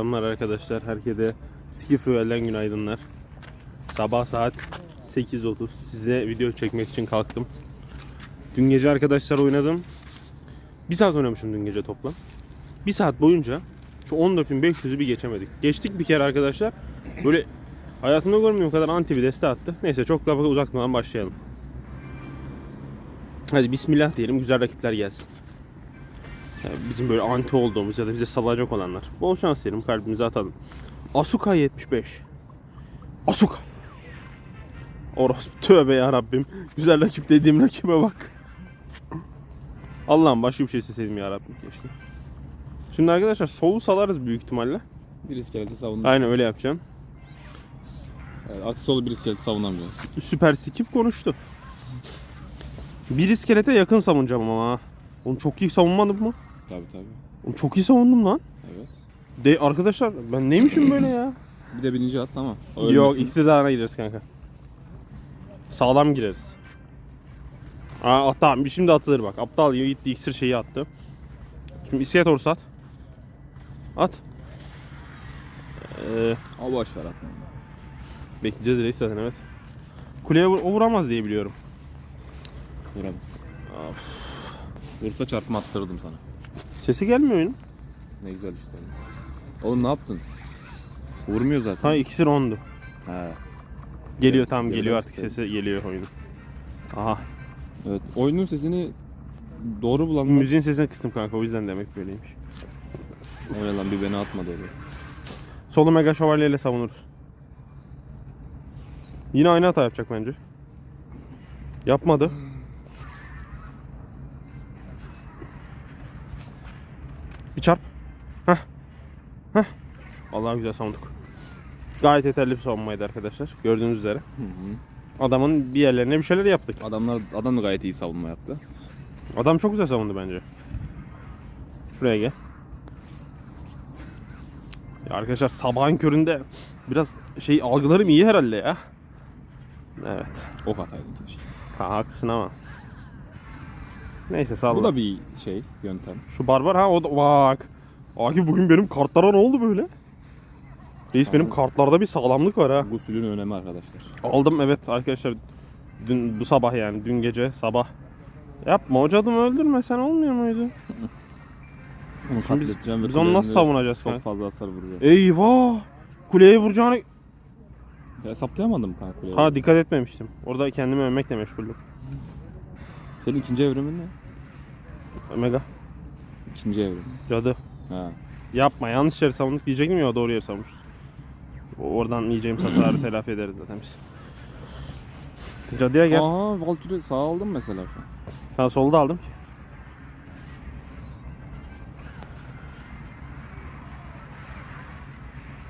Selamlar arkadaşlar. Herkese Skifuel'den günaydınlar. Sabah saat 8.30. Size video çekmek için kalktım. Dün gece arkadaşlar oynadım. Bir saat oynamışım dün gece toplam. Bir saat boyunca şu 14.500'ü bir geçemedik. Geçtik bir kere arkadaşlar. Böyle hayatımda görmediğim kadar anti bir deste attı. Neyse çok lafa uzatmadan başlayalım. Hadi bismillah diyelim. Güzel rakipler gelsin. Yani bizim böyle anti olduğumuz ya da bize salacak olanlar. Bol şans diyelim kalbimize atalım. Asuka 75. Asuka. Orospu tövbe ya Rabbim. Güzel rakip dediğim rakibe bak. Allah'ım başka bir şey isteseydim ya Rabbim keşke. Şimdi arkadaşlar solu salarız büyük ihtimalle. Bir iskeleti savundu. Aynen öyle yapacağım. Evet, artık solu bir iskeleti savunamıyor. Süper skip konuştu. Bir iskelete yakın savunacağım ama. Oğlum çok iyi savunmadım mı? Tabii tabii. Oğlum çok iyi savundum lan. Evet. De arkadaşlar ben neymişim böyle ya? Bir de birinci at ama. Yok ikisi zararına gireriz kanka. Sağlam gireriz. Aa at, tamam şimdi atılır bak. Aptal gitti iksir şeyi attı. Şimdi iskelet orası at. At. Ee, O boş ver atma. bekleyeceğiz reis zaten evet. Kuleye vur- o vuramaz diye biliyorum. Vuramaz. Vursa çarpma attırdım sana. Sesi gelmiyor oyunun. Ne güzel işte. Oğlum ne yaptın? Vurmuyor zaten. Ha iksir ondu. He. Geliyor Evet, tamam geliyor artık işte. sesi geliyor oyunun. Aha Evet. Oyunun sesini doğru bulan müziğin sesini kıstım kanka o yüzden demek böyleymiş. Ne lan bir beni atmadı oraya. Solu mega şövalyeyle savunuruz. Yine aynı hata yapacak bence. Yapmadı. Bir çarp. Heh. Heh. Vallahi güzel savunduk. Gayet yeterli bir savunmaydı arkadaşlar. Gördüğünüz üzere. Hı hı. Adamın bir yerlerine bir şeyler yaptık. Adamlar adam da gayet iyi savunma yaptı. Adam çok güzel savundu bence. Şuraya gel. Ya arkadaşlar sabahın köründe biraz şey algılarım iyi herhalde ya. Evet. Ok ataydın keşke. Ha, haklısın ama. Neyse sağ Bu da bir şey yöntem. Şu barbar ha o da bak. Akif bugün benim kartlara ne oldu böyle? Reis benim kartlarda bir sağlamlık var ha. Gusülün önemi arkadaşlar. Aldım evet arkadaşlar. Dün bu sabah yani dün gece sabah. Yapma hocadımı öldürme sen olmuyor muydu? Onu katledeceğim ve biz onu nasıl kulelerine savunacağız Çok kanka? fazla hasar vuracağım. Eyvah! Kuleye vuracağını... Hesaplayamadım kanka kuleyi. Ha dikkat etmemiştim. Orada kendimi övmekle meşguldüm. Senin ikinci evrimin ne? Mega. İkinci evrim. Cadı. Ha. Yapma yanlış yeri savunduk diyecektim ya doğru yeri savunmuşuz. Oradan yiyeceğimiz hasarı telafi ederiz zaten biz. Cadıya gel. Aa Valkyrie sağ aldım mesela şu an. Ben solda aldım ki.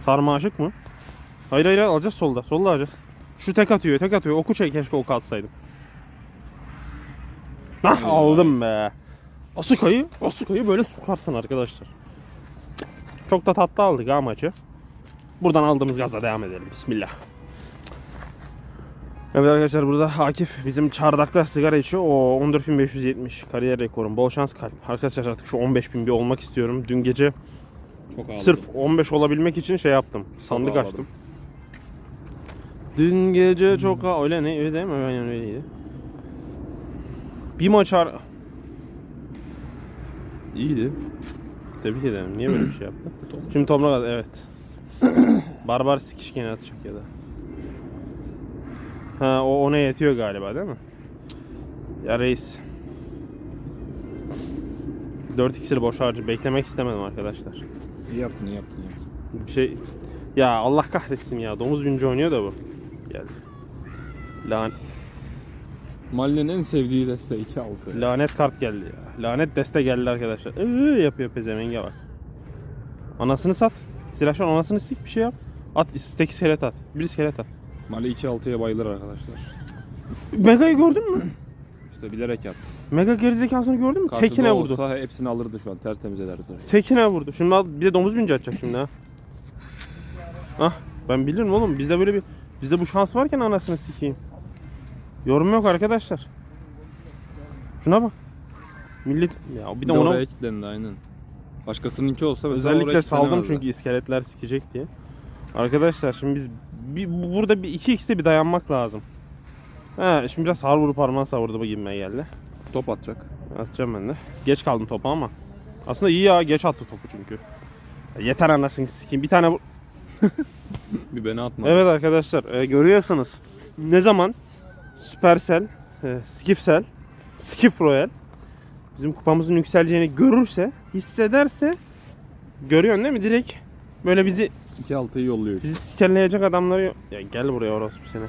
Sarma aşık mı? Hayır hayır alacağız solda. Solda alacağız. Şu tek atıyor tek atıyor. Oku şey keşke oku atsaydım. Hah aldım be. Asukayı, Asukayı böyle sokarsın arkadaşlar. Çok da tatlı aldık ha maçı. Buradan aldığımız gaza devam edelim. Bismillah. Evet arkadaşlar burada Akif bizim çardakta sigara içiyor. O 14.570 kariyer rekorum. Bol şans kalp. Arkadaşlar artık şu 15.000 bir olmak istiyorum. Dün gece Çok ağladım. sırf 15 olabilmek için şey yaptım. Sandık ağladım. açtım. Dün gece çok öyle ne öyle değil mi? Aynen öyleydi. Bir maç ar... İyiydi. Tebrik ederim. Niye böyle bir şey yaptı? Şimdi toprak at- evet. Barbar sikiş gene atacak ya da. Ha o ona yetiyor galiba değil mi? Ya reis. 4 iksiri boş harcı beklemek istemedim arkadaşlar. İyi yaptın iyi yaptın. iyi yaptın. Bir şey ya Allah kahretsin ya domuz binci oynuyor da bu. Geldi. Lan, Mali'nin en sevdiği deste 2-6. lanet kart geldi ya. Lanet deste geldi arkadaşlar. Iıı yapıyor pezevenge bak. Anasını sat. Silahşan anasını sik bir şey yap. At istek iskelet at. Bir iskelet at. Mali 2-6'ya bayılır arkadaşlar. Mega'yı gördün mü? İşte bilerek yaptı. Mega gerizekasını gördün mü? Kartı Tekine vurdu. olsa hepsini alırdı şu an tertemiz ederdi. Tekine vurdu. Şimdi al, bir de domuz binci atacak şimdi ha. Ah ben bilirim oğlum. Bizde böyle bir bizde bu şans varken anasını sikeyim. Yorum yok arkadaşlar. Şuna bak. Millet ya bir Bir de de ona oraya kilitlendi aynen. Başkasınınki olsa mesela oraya Özellikle saldım kilitlenemezler. çünkü iskeletler sikecek diye. Arkadaşlar şimdi biz bir, bu- burada bir 2x'te bir dayanmak lazım. He şimdi biraz har vurup harman savurdu gibime geldi. Top atacak. Atacağım ben de. Geç kaldım topa ama. Aslında iyi ya geç attı topu çünkü. Ya Yeter anasını sikeyim. Bir tane vur- Bir beni atma. Evet arkadaşlar e, görüyorsunuz. Ne zaman Supercell, e, Skifcell, Skif Royal bizim kupamızın yükseleceğini görürse, hissederse görüyorsun değil mi? Direkt böyle bizi İki altıyı yolluyor. bizi sikelleyecek adamları ya gel buraya orospu seni.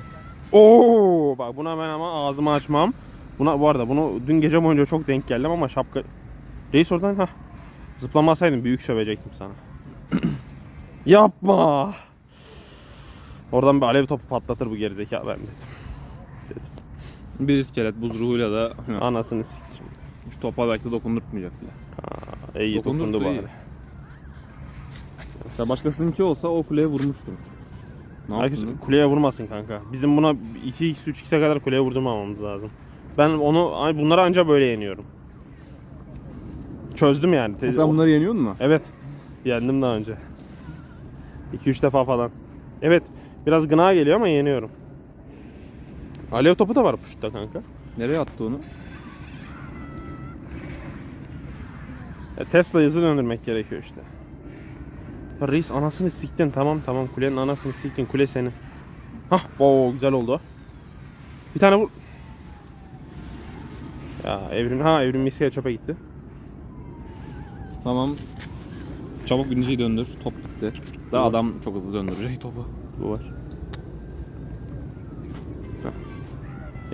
Oo bak buna ben ama ağzımı açmam. Buna bu arada bunu dün gece boyunca çok denk geldim ama şapka Reis oradan ha zıplamasaydım büyük sövecektim sana. Yapma. Oradan bir alev topu patlatır bu gerizekalı ben dedim. Bir iskelet buz ruhuyla da Anasını sikeyim. şu topa belki de dokundurtmayacak bile. İyi Dokundurdu, dokundu iyi. bari. Mesela başkasınınki olsa o kuleye vurmuştum. Ne Herkes yaptın? kuleye vurmasın kanka. Bizim buna 2x 3x'e kadar kuleye vurdurmamamız lazım. Ben onu ay- bunları anca böyle yeniyorum. Çözdüm yani. Te- Sen bunları yeniyor mu? Evet. Yendim daha önce. 2-3 defa falan. Evet. Biraz gına geliyor ama yeniyorum. Alev topu da var puşta kanka. Nereye attı onu? Ya Tesla'yı hızlı döndürmek gerekiyor işte. Ya Reis anasını siktin tamam tamam kulenin anasını siktin kule senin. Hah oo güzel oldu. Bir tane vur. Ya evrim ha evrim miskaya çöpe gitti. Tamam. Çabuk birinciyi döndür. Top gitti. Daha adam çok hızlı döndürecek topu. Bu var.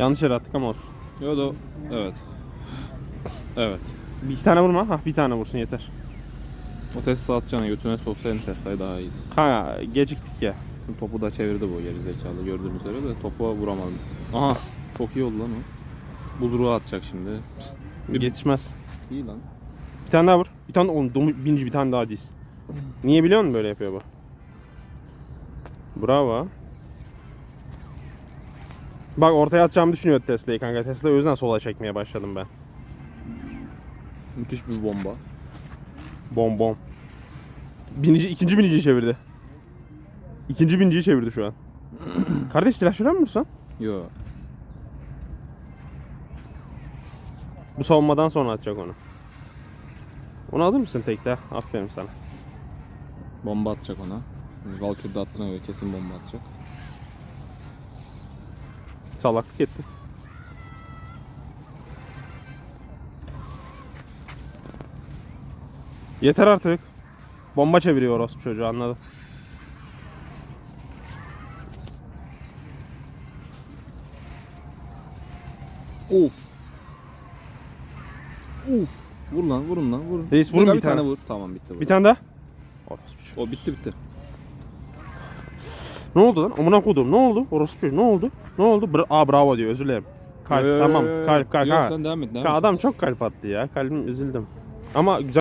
Yanlış yere attık ama olsun. Yo da evet. Evet. Bir iki tane vurma. Hah bir tane vursun yeter. O Tesla atacağına götüne soksaydın Tesla'yı daha iyiydi. Ha geciktik ya. Şimdi topu da çevirdi bu geri zekalı gördüğünüz üzere de topa vuramadım. Aha çok iyi oldu lan o. Buz ruhu atacak şimdi. Bir- Yetişmez. İyi lan. Bir tane daha vur. Bir tane oğlum domu, binci bir tane daha diz. Niye biliyor musun böyle yapıyor bu? Bravo. Bak ortaya atacağımı düşünüyor Tesla'yı kanka. Tesla o yüzden sola çekmeye başladım ben. Müthiş bir bomba. Bom bom. Binici, ikinci biniciyi çevirdi. İkinci biniciyi çevirdi şu an. Kardeş silah şöyle mi vursan? Yo. Bu savunmadan sonra atacak onu. Onu alır mısın tekte? Aferin sana. Bomba atacak ona. Valkyrie'de attığına göre kesin bomba atacak. Salaklık etti. Yeter artık. Bomba çeviriyor orospu çocuğu anladım. Of. Uf. Vur lan vurun lan vurun. Reis, vurun Vur, bir tane. vur. Tamam bitti. Bir tane daha. Orospu çocuğu. O bitti bitti. Ne oldu lan? Amına kodum. Ne oldu? Orospu çocuğu ne oldu? Ne oldu? Bra- Aa bravo diyor özür dilerim. Kalp yo, tamam. Kalp kalp. Yok, ha. sen devam et. Devam et. Adam çok kalp attı ya. Kalbim üzüldüm. Ama güzel